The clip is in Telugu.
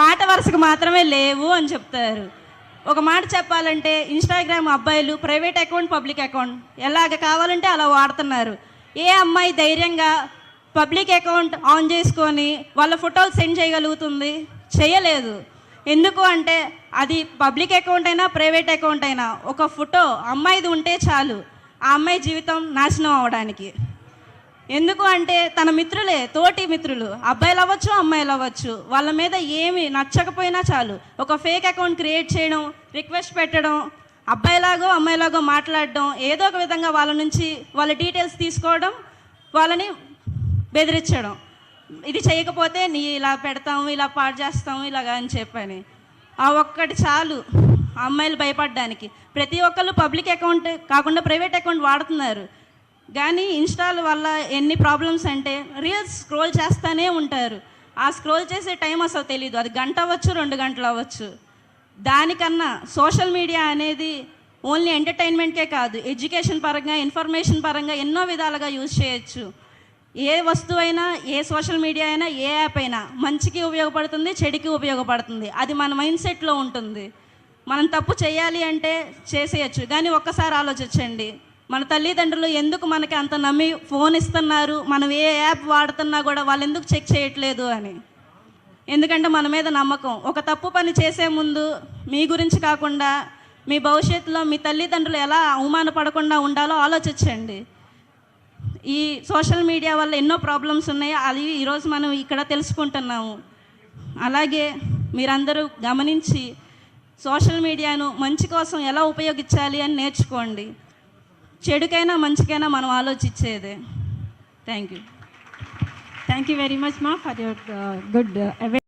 మాట వరుసకు మాత్రమే లేవు అని చెప్తారు. ఒక మాట చెప్పాలంటే ఇన్స్టాగ్రామ్ అబ్బాయిలు ప్రైవేట్ అకౌంట్ పబ్లిక్ అకౌంట్ ఎలాగ కావాలంటే అలా వాడుతున్నారు. ఏ అమ్మాయి ధైర్యంగా పబ్లిక్ అకౌంట్ ఆన్ చేసుకొని వాళ్ళ ఫోటోలు సెండ్ చేయగలుగుతుంది? చేయలేదు. ఎందుకు అంటే అది పబ్లిక్ అకౌంట్ అయినా ప్రైవేట్ అకౌంట్ అయినా ఒక ఫోటో అమ్మాయిది ఉంటే చాలు. ఆ అమ్మాయి జీవితం నాశనం అవడానికి ఎందుకు అంటే తన మిత్రులే తోటి మిత్రులు. అబ్బాయిలు అవ్వచ్చు అమ్మాయిలు అవ్వచ్చు వాళ్ళ మీద ఏమి నచ్చకపోయినా చాలు. ఒక ఫేక్ అకౌంట్ క్రియేట్ చేయడం రిక్వెస్ట్ పెట్టడం అబ్బాయిలాగో అమ్మాయిలాగో మాట్లాడడం ఏదో ఒక విధంగా వాళ్ళ నుంచి వాళ్ళ డీటెయిల్స్ తీసుకోవడం వాళ్ళని బెదిరించడం. ఇది చేయకపోతే నీ ఇలా పెడతాము ఇలా పాడు చేస్తాము ఇలాగా అని చెప్పని. ఆ ఒక్కటి చాలు అమ్మాయిలు భయపడడానికి. ప్రతి ఒక్కళ్ళు పబ్లిక్ అకౌంట్ కాకుండా ప్రైవేట్ అకౌంట్ వాడుతున్నారు. కానీ ఇన్స్టాల్ వల్ల ఎన్ని ప్రాబ్లమ్స్ అంటే రీల్స్ స్క్రోల్ చేస్తూనే ఉంటారు. ఆ స్క్రోల్ చేసే టైం అసలు తెలియదు అది గంట అవ్వచ్చు రెండు గంటలు అవ్వచ్చు. దానికన్నా సోషల్ మీడియా అనేది ఓన్లీ ఎంటర్టైన్మెంట్కే కాదు. ఎడ్యుకేషన్ పరంగా ఇన్ఫర్మేషన్ పరంగా ఎన్నో విధాలుగా యూజ్ చేయొచ్చు. ఏ వస్తువైనా ఏ సోషల్ మీడియా అయినా ఏ యాప్ అయినా మంచికి ఉపయోగపడుతుంది చెడుకి ఉపయోగపడుతుంది. అది మన మైండ్ సెట్లో ఉంటుంది. మనం తప్పు చేయాలి అంటే చేసేయచ్చు. కానీ ఒక్కసారి ఆలోచించండి. మన తల్లిదండ్రులు ఎందుకు మనకి అంత నమ్మి ఫోన్ ఇస్తున్నారు? మనం ఏ యాప్ వాడుతున్నా కూడా వాళ్ళు ఎందుకు చెక్ చేయట్లేదు అని. ఎందుకంటే మన మీద నమ్మకం. ఒక తప్పు పని చేసే ముందు మీ గురించి కాకుండా మీ భవిష్యత్తులో మీ తల్లిదండ్రులు ఎలా అవమానపడకుండా ఉండాలో ఆలోచించండి. ఈ సోషల్ మీడియా వల్ల ఎన్నో ప్రాబ్లమ్స్ ఉన్నాయి. అవి ఈరోజు మనం ఇక్కడ తెలుసుకుంటున్నాము. అలాగే మీరందరూ గమనించి సోషల్ మీడియాను మంచి కోసం ఎలా ఉపయోగించాలి అని నేర్చుకోండి. చెడుకైనా మంచికైనా మనం ఆలోచించేదే. Thank you thank you very much మా ఫర్ యువర్ గుడ్ అవే